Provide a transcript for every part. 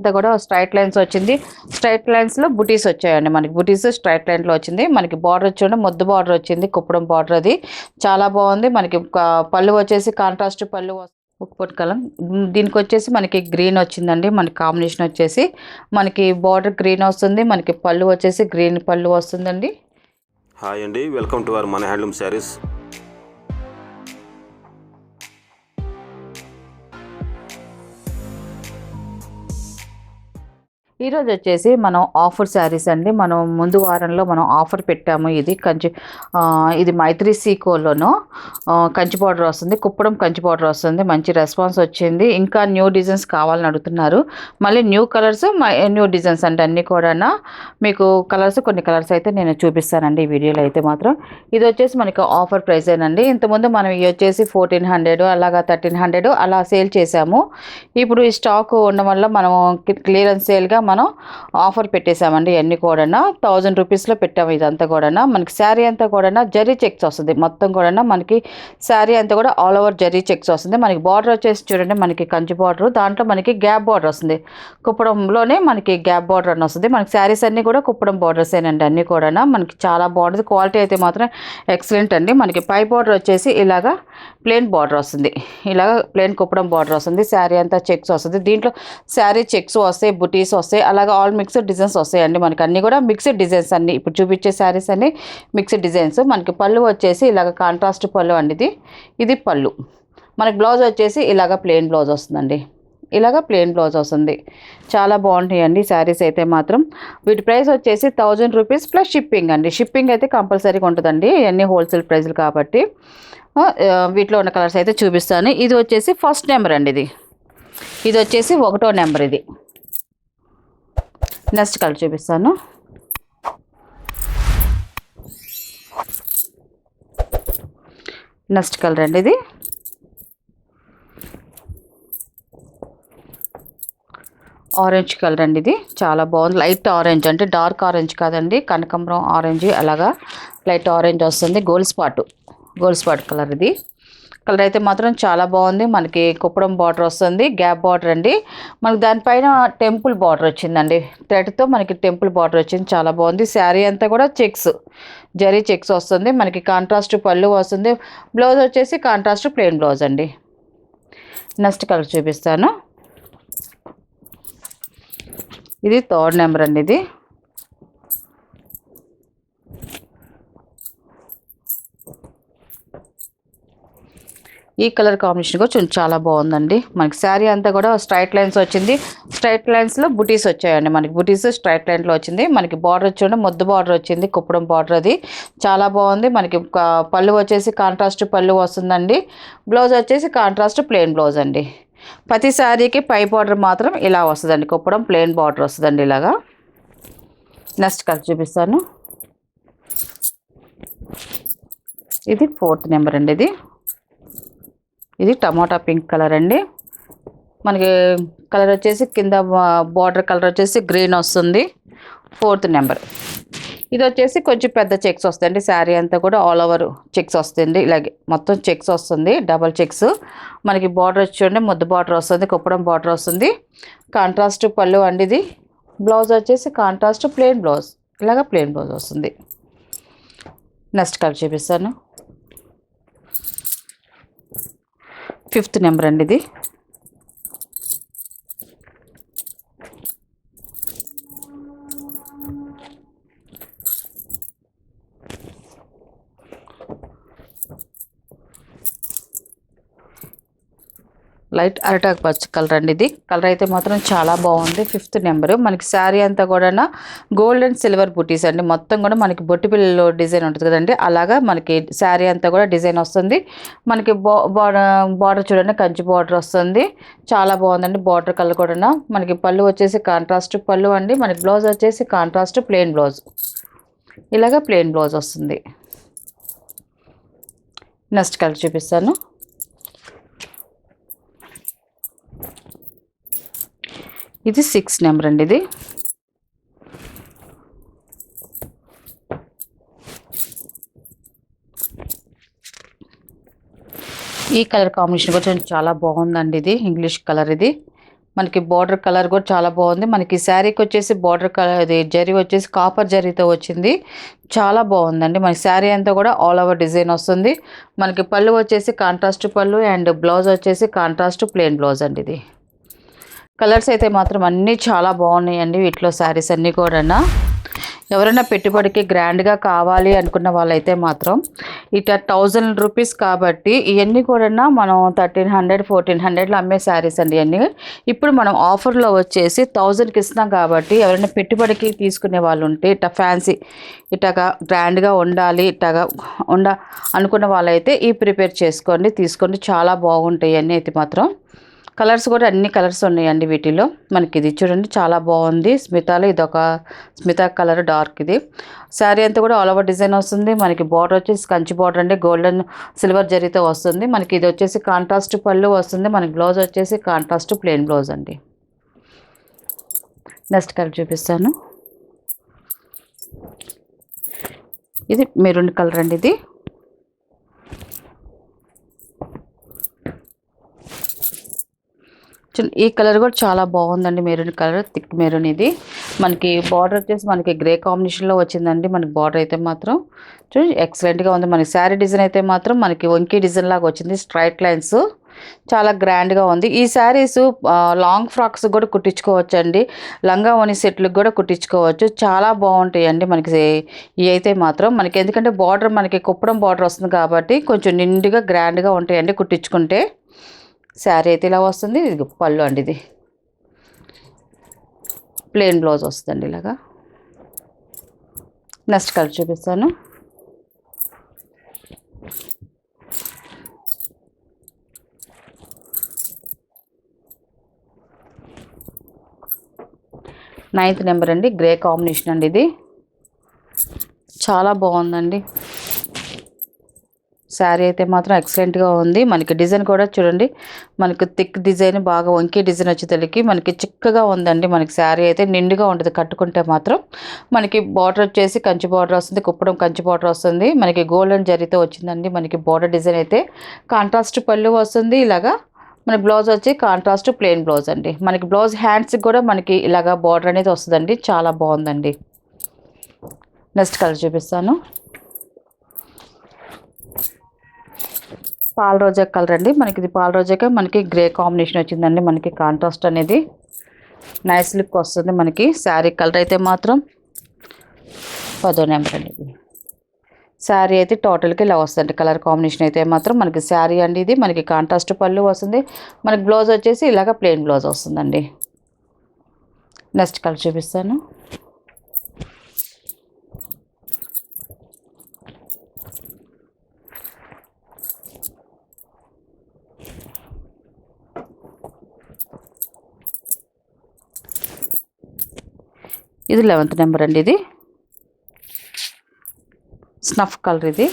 అంతా కూడా straight lines వచ్చింది. స్ట్రైట్ లైన్స్లో బుటీస్ వచ్చాయండి మనకి. బుటీస్ స్ట్రైట్ లైన్లో వచ్చింది. మనకి బార్డర్ చూడండి ముద్దు బార్డర్ వచ్చింది. కుప్పడం బార్డర్ అది. చాలా బాగుంది. మనకి పళ్ళు వచ్చేసి కాంట్రాస్ట్ పళ్ళు ఉప్పుట్ కలం. దీనికి వచ్చేసి మనకి గ్రీన్ వచ్చిందండి. మనకి కాంబినేషన్ వచ్చేసి మనకి బార్డర్ గ్రీన్ వస్తుంది. మనకి పళ్ళు వచ్చేసి గ్రీన్ పళ్ళు వస్తుందండి. హాయ్ అండి. వెల్కమ్ టు అవర్ మన హ్యాండ్లూమ్ శారీస్ ఈరోజు వచ్చేసి మనం ఆఫర్ శారీస్ అండి. మనం ముందు వారంలో మనం ఆఫర్ పెట్టాము. ఇది కంచి ఇది మైత్రి సీకోలోను. కంచి పౌడర్ వస్తుంది. కుప్పడం కంచి పౌడర్ వస్తుంది. మంచి రెస్పాన్స్ వచ్చింది. ఇంకా న్యూ డిజైన్స్ కావాలని అడుగుతున్నారు. మళ్ళీ న్యూ కలర్స్ న్యూ డిజైన్స్ అంటే అన్నీ కూడా మీకు కలర్స్ కొన్ని కలర్స్ అయితే నేను చూపిస్తానండి. ఈ వీడియోలో అయితే మాత్రం ఇది వచ్చేసి మనకి ఆఫర్ ప్రైస్ ఏనండి. ఇంతకుముందు మనం ఇవి వచ్చేసి ఫోర్టీన్ హండ్రెడ్ అలాగా థర్టీన్ హండ్రెడ్ అలా సేల్ చేసాము. ఇప్పుడు ఈ స్టాక్ ఉండడం వల్ల మనం క్లియరెన్స్ సేల్గా మనం ఆఫర్ పెట్టేసామండి ఇవన్నీ కూడా థౌజండ్ రూపీస్లో పెట్టాము ఇదంతా కూడా మనకి శారీ అంతా కూడా జరీ చెక్స్ వస్తుంది. మొత్తం కూడా మనకి శారీ అంతా కూడా ఆల్ ఓవర్ జరీ చెక్స్ వస్తుంది. మనకి బార్డర్ వచ్చేసి చూడండి మనకి కంచి బార్డర్. దాంట్లో మనకి గ్యాప్ బార్డర్ వస్తుంది. కుప్పడంలోనే మనకి గ్యాప్ బార్డర్ అని వస్తుంది. మనకి శారీస్ అన్నీ కూడా కుప్పడం బార్డర్స్ ఏనండి అన్నీ కూడా మనకి చాలా బాగుంటుంది. క్వాలిటీ అయితే మాత్రం ఎక్సలెంట్ అండి. మనకి పై బార్డర్ వచ్చేసి ఇలాగా ప్లెయిన్ బార్డర్ వస్తుంది. ఇలాగ ప్లెయిన్ కుప్పడం బార్డర్ వస్తుంది. శారీ అంతా చెక్స్ వస్తుంది. దీంట్లో శారీ చెక్స్ వస్తాయి బుటీస్ వస్తాయి అలాగే ఆల్ మిక్స్డ్ డిజైన్స్ వస్తాయండి మనకి. అన్నీ కూడా మిక్స్డ్ డిజైన్స్ అన్ని. ఇప్పుడు చూపించే శారీస్ అన్ని మిక్స్డ్ డిజైన్స్ మనకి పళ్ళు వచ్చేసి ఇలాగ కాంట్రాస్ట్ పళ్ళు అండి ఇది. ఇది పళ్ళు. మనకి బ్లౌజ్ వచ్చేసి ఇలాగ ప్లెయిన్ బ్లౌజ్ వస్తుందండి. ఇలాగ ప్లెయిన్ బ్లౌజ్ వస్తుంది. చాలా బాగుంటాయండి శారీస్ అయితే మాత్రం. వీటి ప్రైస్ వచ్చేసి థౌజండ్ రూపీస్ ప్లస్ షిప్పింగ్ అండి. షిప్పింగ్ అయితే కంపల్సరీగా ఉంటుందండి. ఇవన్నీ హోల్సేల్ ప్రైజులు కాబట్టి. వీటిలో ఉన్న కలర్స్ అయితే చూపిస్తాను. ఇది వచ్చేసి ఫస్ట్ నెంబర్ అండి ఇది. ఇది వచ్చేసి ఒకటో నెంబర్ ఇది. నెక్స్ట్ కలర్ చూపిస్తాను. నెక్స్ట్ కలర్ అండి ఇది. ఆరెంజ్ కలర్ అండి ఇది. చాలా బాగుంది. లైట్ ఆరెంజ్ అంటే డార్క్ ఆరెంజ్ కాదండి. కనకంబరం ఆరెంజ్ అలాగా లైట్ ఆరెంజ్ వస్తుంది. Gold spot. Gold spot colour ఇది. కలర్ అయితే మాత్రం చాలా బాగుంది. మనకి కుప్పడం బార్డర్ వస్తుంది. గ్యాప్ బార్డర్ అండి. మనకి దానిపైన టెంపుల్ బార్డర్ వచ్చిందండి. థ్రెడ్తో మనకి టెంపుల్ బార్డర్ వచ్చింది. చాలా బాగుంది. శారీ అంతా కూడా చెక్స్ జరీ చెక్స్ వస్తుంది. మనకి కాంట్రాస్ట్ పళ్ళు వస్తుంది. బ్లౌజ్ వచ్చేసి కాంట్రాస్ట్ ప్లెయిన్ బ్లౌజ్ అండి. నెక్స్ట్ కలర్ చూపిస్తాను. ఇది థర్డ్ నెంబర్ అండి ఇది. ఈ కలర్ కాంబినేషన్ కూడా చాలా బాగుందండి. మనకి శారీ అంతా కూడా స్ట్రైట్ లైన్స్ వచ్చింది. స్ట్రైట్ లైన్స్లో బుటీస్ వచ్చాయండి. మనకి బుటీస్ స్ట్రైట్ లైన్లో వచ్చింది. మనకి బార్డర్ చూడండి ముద్దు బార్డర్ వచ్చింది. కుప్పడం బార్డర్ అది. చాలా బాగుంది. మనకి పళ్ళు వచ్చేసి కాంట్రాస్ట్ పళ్ళు వస్తుందండి. బ్లౌజ్ వచ్చేసి కాంట్రాస్ట్ ప్లెయిన్ బ్లౌజ్ అండి. ప్రతి శారీకి పై బార్డర్ మాత్రం ఇలా వస్తుందండి. కుప్పడం ప్లెయిన్ బార్డర్ వస్తుందండి ఇలాగా. నెక్స్ట్ కలర్ చూపిస్తాను. ఇది ఫోర్త్ నెంబర్ అండి ఇది. ఇది టమాటా పింక్ కలర్ అండి. మనకి కలర్ వచ్చేసి కింద బార్డర్ కలర్ వచ్చేసి గ్రీన్ వస్తుంది. Fourth number. ఇది వచ్చేసి కొంచెం పెద్ద చెక్స్ వస్తాయండి. శారీ అంతా కూడా ఆల్ ఓవర్ చెక్స్ వస్తుంది. ఇలాగే మొత్తం చెక్స్ వస్తుంది. Double checks. మనకి బార్డర్ వచ్చి ముద్దు బార్డర్ వస్తుంది. కుప్పడం బార్డర్ వస్తుంది. కాంట్రాస్ట్ పళ్ళు అండి ఇది. బ్లౌజ్ వచ్చేసి కాంట్రాస్ట్ ప్లెయిన్ బ్లౌజ్. ఇలాగ ప్లెయిన్ బ్లౌజ్ వస్తుంది. నెక్స్ట్ కలర్ చూపిస్తాను. ఫిఫ్త్ నెంబర్ అండి ఇది. లైట్ అరటాక్ పచ్చ కలర్ అండి ఇది. కలర్ అయితే మాత్రం చాలా బాగుంది. Fifth number. మనకి శారీ అంతా కూడా గోల్డ్ అండ్ సిల్వర్ బుటీస్ అండి. మొత్తం కూడా మనకి బొట్టి పిల్లలు డిజైన్ ఉంటుంది కదండి. అలాగా మనకి శారీ అంతా కూడా డిజైన్ వస్తుంది. మనకి బార్డర్ చూడండి. కంచి బార్డర్ వస్తుంది. చాలా బాగుందండి. బార్డర్ కలర్ కూడా మనకి పళ్ళు వచ్చేసి కాంట్రాస్ట్ పళ్ళు అండి. మనకి బ్లౌజ్ వచ్చేసి కాంట్రాస్ట్ ప్లెయిన్ బ్లౌజ్. ఇలాగా ప్లెయిన్ బ్లౌజ్ వస్తుంది. నెక్స్ట్ కలర్ చూపిస్తాను. ఇది సిక్స్ నెంబర్ అండి ఇది. ఈ కలర్ కాంబినేషన్ కూడా చాలా బాగుందండి ఇది ఇంగ్లీష్ కలర్ ఇది. మనకి బార్డర్ కలర్ కూడా చాలా బాగుంది. మనకి శారీకి వచ్చేసి బార్డర్ కలర్ ఇది జరీ వచ్చేసి కాపర్ జరీతో వచ్చింది. చాలా బాగుందండి. మనకి శారీ అంతా కూడా ఆల్ ఓవర్ డిజైన్ వస్తుంది. మనకి పళ్ళు వచ్చేసి కాంట్రాస్ట్ పళ్ళు అండ్ బ్లౌజ్ వచ్చేసి కాంట్రాస్ట్ ప్లెయిన్ బ్లౌజ్ అండి ఇది. కలర్స్ అయితే మాత్రం అన్నీ చాలా బాగున్నాయండి వీటిలో శారీస్ అన్నీ కూడా ఎవరైనా పెట్టుబడికి గ్రాండ్గా కావాలి అనుకున్న వాళ్ళైతే మాత్రం ఇట థౌజండ్ రూపీస్ కాబట్టి ఇవన్నీ కూడా మనం థర్టీన్ హండ్రెడ్ ఫోర్టీన్ హండ్రెడ్లో అమ్మే శారీస్ అండి ఇవన్నీ ఇప్పుడు మనం ఆఫర్లో వచ్చేసి థౌజండ్కి ఇస్తున్నాం కాబట్టి ఎవరైనా పెట్టుబడికి తీసుకునే వాళ్ళు ఉంటే ఇట ఫ్యాన్సీ ఇట్టగా గ్రాండ్గా ఉండాలి ఇట్టగా ఉండ అనుకున్న వాళ్ళైతే ఈ ప్రిపేర్ చేసుకోండి తీసుకోండి. చాలా బాగుంటాయి అన్నీ అయితే మాత్రం. కలర్స్ కూడా అన్ని కలర్స్ ఉన్నాయండి వీటిలో. మనకి ఇది చూడండి చాలా బాగుంది. స్మితాలో ఇది ఒక స్మితా కలర్ డార్క్ ఇది. శారీ అంతా కూడా ఆల్ ఓవర్ డిజైన్ వస్తుంది. మనకి బార్డర్ వచ్చేసి కంచి బార్డర్ అండి. గోల్డెన్ సిల్వర్ జరీతో వస్తుంది. మనకి ఇది వచ్చేసి కాంట్రాస్ట్ పళ్ళు వస్తుంది. మనకి బ్లౌజ్ వచ్చేసి కాంట్రాస్ట్ ప్లెయిన్ బ్లౌజ్ అండి. నెక్స్ట్ కలర్ చూపిస్తాను. ఇది మెరూన్ కలర్ అండి ఇది చూడండి, ఈ కలర్ కూడా చాలా బాగుందండి మెరూన్ కలర్ థిక్ మెరూన్ ఇది. మనకి బార్డర్ వచ్చేసి మనకి గ్రే కాంబినేషన్లో వచ్చిందండి మనకి బార్డర్ అయితే మాత్రం. చూడండి ఎక్సలెంట్గా ఉంది. మనకి శారీ డిజైన్ అయితే మాత్రం మనకి వంకీ డిజైన్ లాగా వచ్చింది. స్ట్రైట్ లైన్స్ చాలా గ్రాండ్గా ఉంది. ఈ శారీస్ లాంగ్ ఫ్రాక్స్ కూడా కుట్టించుకోవచ్చు అండి లంగా ఓని సెట్లకు కూడా కుట్టించుకోవచ్చు. చాలా బాగుంటాయి అండి మనకి ఇవి అయితే మాత్రం. మనకి ఎందుకంటే బార్డర్ మనకి కుప్పడం బార్డర్ వస్తుంది కాబట్టి కొంచెం నిండుగా గ్రాండ్గా ఉంటాయండి కుట్టించుకుంటే. శారీ అయితే ఇలా వస్తుంది ఇది పళ్ళు అండి ఇది. ప్లెయిన్ బ్లౌజ్ వస్తుందండి ఇలాగా. నెక్స్ట్ కలర్ చూపిస్తాను. నైన్త్ నెంబర్ అండి గ్రే కాంబినేషన్ అండి ఇది. చాలా బాగుందండి. శారీ అయితే మాత్రం ఎక్సలెంట్గా ఉంది. మనకి డిజైన్ కూడా చూడండి. మనకి థిక్ డిజైన్ బాగా వంకీ డిజైన్ వచ్చేసరికి మనకి చిక్కగా ఉందండి. మనకి శారీ అయితే నిండుగా ఉంటుంది కట్టుకుంటే మాత్రం. మనకి బార్డర్ వచ్చేసి కంచి బార్డర్ వస్తుంది కుప్పడం కంచి బార్డర్ వస్తుంది. మనకి గోల్డెన్ జరితో వచ్చిందండి. మనకి బార్డర్ డిజైన్ అయితే కాంట్రాస్ట్ పళ్ళు వస్తుంది ఇలాగా. మన బ్లౌజ్ వచ్చి కాంట్రాస్ట్ ప్లెయిన్ బ్లౌజ్ అండి. మనకి బ్లౌజ్ హ్యాండ్స్కి కూడా మనకి ఇలాగా బార్డర్ అనేది వస్తుందండి. చాలా బాగుందండి. నెక్స్ట్ కలర్ చూపిస్తాను. పాల రోజా కలర్ అండి మనకి ఇది పాల రోజాకే మనకి గ్రే కాంబినేషన్ వచ్చిందండి. మనకి కాంట్రాస్ట్ అనేది నైస్ లుక్ వస్తుంది మనకి. శారీ కలర్ అయితే మాత్రం పదో నెంబర్ అండి ఇది. శారీ అయితే టోటల్కి ఇలా వస్తుంది కలర్ కాంబినేషన్ అయితే మాత్రం మనకి శారీ అండి ఇది. మనకి కాంట్రాస్ట్ పళ్ళు వస్తుంది. మనకి బ్లౌజ్ వచ్చేసి ఇలాగ ప్లెయిన్ బ్లౌజ్ వస్తుందండి. నెక్స్ట్ కలర్ చూపిస్తాను. ఇది లెవెంత్ నెంబర్ అండి ఇది. స్నఫ్ కలర్ ఇది.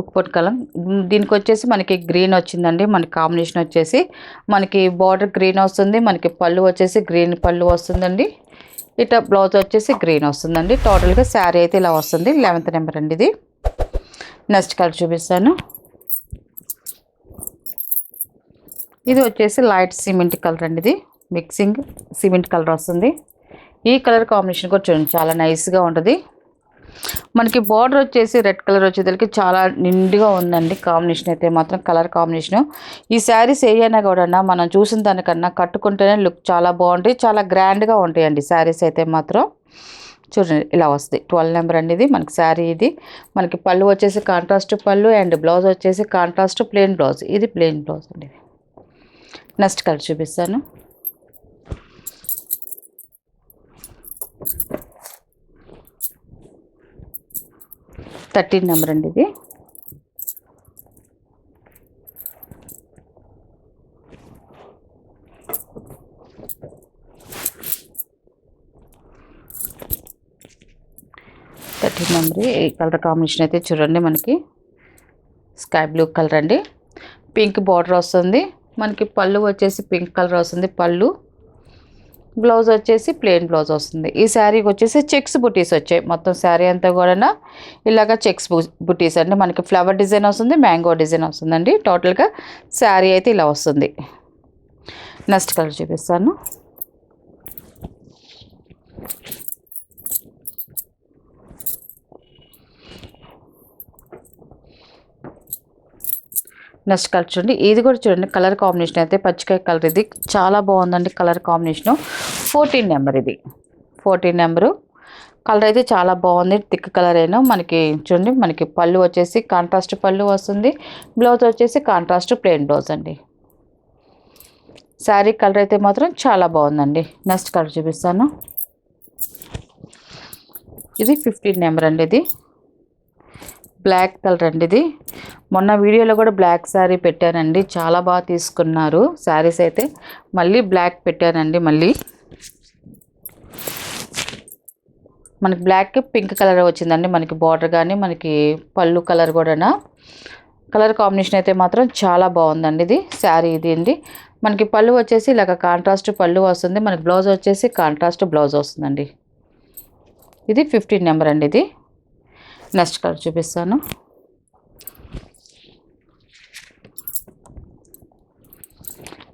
ఉప్పుపొట్టు కలర్ దీనికి వచ్చేసి మనకి గ్రీన్ వచ్చిందండి. మనకి కాంబినేషన్ వచ్చేసి మనకి బార్డర్ గ్రీన్ వస్తుంది. మనకి పళ్ళు వచ్చేసి గ్రీన్ పళ్ళు వస్తుందండి. ఇట బ్లౌజ్ వచ్చేసి గ్రీన్ వస్తుందండి. టోటల్గా శారీ అయితే ఇలా వస్తుంది. లెవెంత్ నెంబర్ అండి ఇది. నెక్స్ట్ కలర్ చూపిస్తాను. ఇది వచ్చేసి లైట్ సిమెంట్ కలర్ అండి ఇది. మిక్సింగ్ సిమెంట్ కలర్ వస్తుంది. ఈ కలర్ కాంబినేషన్ కూడా చూడండి చాలా నైస్గా ఉంటుంది. మనకి బార్డర్ వచ్చేసి రెడ్ కలర్ వచ్చేసరికి చాలా నిండుగా ఉందండి. కాంబినేషన్ అయితే మాత్రం కలర్ కాంబినేషన్ ఈ శారీస్ ఏదైనా కూడా మనం చూసిన దానికన్నా కట్టుకుంటేనే లుక్ చాలా బాగుంటాయి. చాలా గ్రాండ్గా ఉంటాయండి శారీస్ అయితే మాత్రం. చూడండి ఇలా వస్తుంది ట్వెల్వ్ నెంబర్ అండి ఇది మనకి శారీ ఇది. మనకి పళ్ళు వచ్చేసి కాంట్రాస్ట్ పళ్ళు అండ్ బ్లౌజ్ వచ్చేసి కాంట్రాస్ట్ ప్లెయిన్ బ్లౌజ్ ఇది ప్లెయిన్ బ్లౌజ్ అండి. నెక్స్ట్ కలర్ చూపిస్తాను. థర్టీన్ నెంబర్ అండి ఇది. థర్టీన్ నెంబర్ ఈ కలర్ కాంబినేషన్ అయితే చూడండి మనకి. స్కై బ్లూ కలర్ అండి. పింక్ బార్డర్ వస్తుంది. మనకి పళ్ళు వచ్చేసి పింక్ కలర్ వస్తుంది. పళ్ళు బ్లౌజ్ వచ్చేసి ప్లెయిన్ బ్లౌజ్ వస్తుంది. ఈ శారీకి వచ్చేసి చెక్స్ బుటీస్ వచ్చాయి. మొత్తం శారీ అంతా కూడా ఇలాగ చెక్స్ బుటీస్ అండి. మనకి ఫ్లవర్ డిజైన్ వస్తుంది మ్యాంగో డిజైన్ వస్తుందండి. టోటల్గా శారీ అయితే ఇలా వస్తుంది. నెక్స్ట్ కలర్ చూపిస్తాను. నెక్స్ట్ కలర్ చూడండి. ఇది కూడా చూడండి. కలర్ కాంబినేషన్ అయితే పచ్చికాయ కలర్ ఇది. చాలా బాగుందండి కలర్ కాంబినేషన్ ఫోర్టీన్ నెంబర్ ఇది. Fourteen number. కలర్ అయితే చాలా బాగుంది. థిక్ కలర్ అయినా మనకి చూడండి మనకి పళ్ళు వచ్చేసి కాంట్రాస్ట్ పళ్ళు వస్తుంది. బ్లౌజ్ వచ్చేసి కాంట్రాస్ట్ ప్లెయిన్ బ్లౌజ్ అండి. శారీ కలర్ అయితే మాత్రం చాలా బాగుందండి. నెక్స్ట్ కలర్ చూపిస్తాను. ఇది ఫిఫ్టీన్ నెంబర్ అండి ఇది. బ్లాక్ కలర్ అండి ఇది. మొన్న వీడియోలో కూడా బ్లాక్ శారీ పెట్టానండి చాలా బాగా తీసుకున్నారు. శారీస్ అయితే. మళ్ళీ బ్లాక్ పెట్టానండి మళ్ళీ. మనకి బ్లాక్ పింక్ కలర్ వచ్చిందండి. మనకి బార్డర్ కానీ మనకి పళ్ళు కలర్ కూడా కలర్ కాంబినేషన్ అయితే మాత్రం చాలా బాగుందండి ఇది. శారీ ఇది అండి. మనకి పళ్ళు వచ్చేసి ఇలాగ కాంట్రాస్ట్ పళ్ళు వస్తుంది. మనకి బ్లౌజ్ వచ్చేసి కాంట్రాస్ట్ బ్లౌజ్ వస్తుందండి. ఇది ఫిఫ్టీన్ నెంబర్ అండి ఇది. నెక్స్ట్ కలర్ చూపిస్తాను.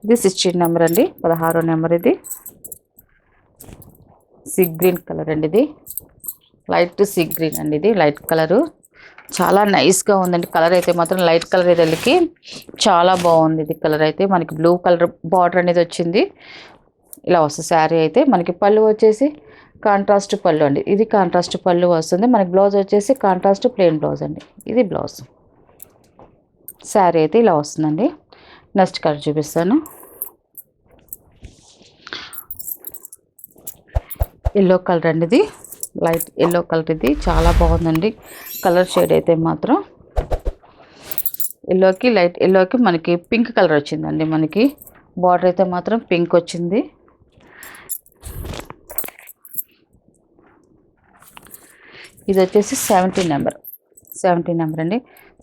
ఇది సిక్స్టీన్ నెంబర్ అండి. పదహారో నెంబర్ ఇది. సి గ్రీన్ కలర్ అండి ఇది. లైట్ సీ గ్రీన్ అండి ఇది లైట్ కలరు. చాలా నైస్గా ఉందండి. కలర్ అయితే మాత్రం లైట్ కలర్ ఇదలికి చాలా బాగుంది ఇది కలర్ అయితే. మనకి బ్లూ కలర్ బార్డర్ అనేది వచ్చింది. ఇలా వస్తుంది శారీ అయితే. మనకి పళ్ళు వచ్చేసి కాంట్రాస్ట్ పళ్ళు అండి. ఇది కాంట్రాస్ట్ పళ్ళు వస్తుంది. మనకి బ్లౌజ్ వచ్చేసి కాంట్రాస్ట్ ప్లెయిన్ బ్లౌజ్ అండి. ఇది బ్లౌజ్. శారీ అయితే ఇలా వస్తుందండి. నెక్స్ట్ కలర్ చూపిస్తాను. ఎల్లో కలర్ అండి ఇది. లైట్ ఎల్లో కలర్ ఇది చాలా బాగుందండి. కలర్ షేడ్ అయితే మాత్రం ఎల్లోకి లైట్ ఎల్లోకి మనకి పింక్ కలర్ వచ్చిందండి మనకి. బార్డర్ అయితే మాత్రం పింక్ వచ్చింది. ఇది వచ్చేసి సెవెంటీ నెంబర్. సెవెంటీ నెంబర్ అండి.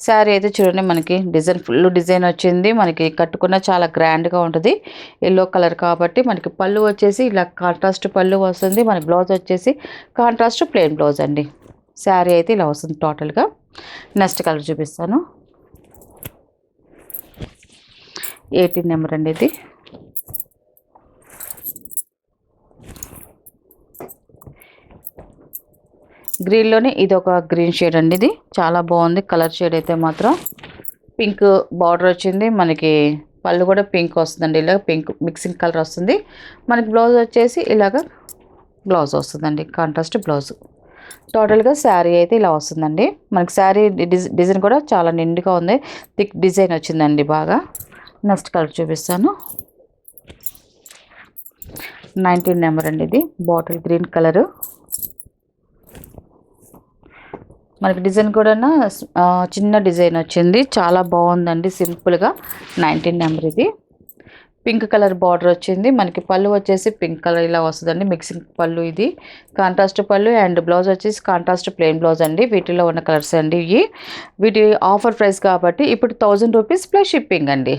శారీ అయితే చూడండి మనకి డిజైన్ ఫుల్ డిజైన్ వచ్చింది. మనకి కట్టుకున్న చాలా గ్రాండ్గా ఉంటుంది. ఎల్లో కలర్ కాబట్టి మనకి పళ్ళు వచ్చేసి ఇలా కాంట్రాస్ట్ పళ్ళు వస్తుంది. మన బ్లౌజ్ వచ్చేసి కాంట్రాస్ట్ ప్లెయిన్ బ్లౌజ్ అండి. శారీ అయితే ఇలా వస్తుంది టోటల్గా నెక్స్ట్ కలర్ చూపిస్తాను. ఎయిటీన్ నెంబర్ అండి ఇది. గ్రీన్లోనే ఇది ఒక గ్రీన్ షేడ్ అండి ఇది. చాలా బాగుంది. కలర్ షేడ్ అయితే మాత్రం. పింక్ బార్డర్ వచ్చింది. మనకి పళ్ళు కూడా పింక్ వస్తుందండి. ఇలా పింక్ మిక్సింగ్ కలర్ వస్తుంది. మనకి బ్లౌజ్ వచ్చేసి ఇలాగ బ్లౌజ్ వస్తుందండి. కాంట్రాస్ట్ బ్లౌజ్ టోటల్గా శారీ అయితే ఇలా వస్తుందండి. మనకి శారీ డిజైన్ కూడా చాలా నిండుగా ఉంది. థిక్ డిజైన్ వచ్చిందండి బాగా. నెక్స్ట్ కలర్ చూపిస్తాను. నైన్టీన్ నెంబర్ అండి ఇది. బాటిల్ గ్రీన్ కలరు మనకి డిజైన్ కూడా చిన్న డిజైన్ వచ్చింది. చాలా బాగుందండి సింపుల్గా. నైన్టీన్ నెంబర్ ఇది. పింక్ కలర్ బార్డర్ వచ్చింది. మనకి పళ్ళు వచ్చేసి పింక్ కలర్ ఇలా వస్తుందండి మిక్సింగ్ పళ్ళు ఇది. కాంట్రాస్ట్ పళ్ళు అండ్ బ్లౌజ్ వచ్చేసి కాంట్రాస్ట్ ప్లెయిన్ బ్లౌజ్ అండి. వీటిలో ఉన్న కలర్స్ అండి ఇవి. వీటి ఆఫర్ ప్రైస్ కాబట్టి ఇప్పుడు థౌజండ్ రూపీస్ ప్లస్ షిప్పింగ్ అండి.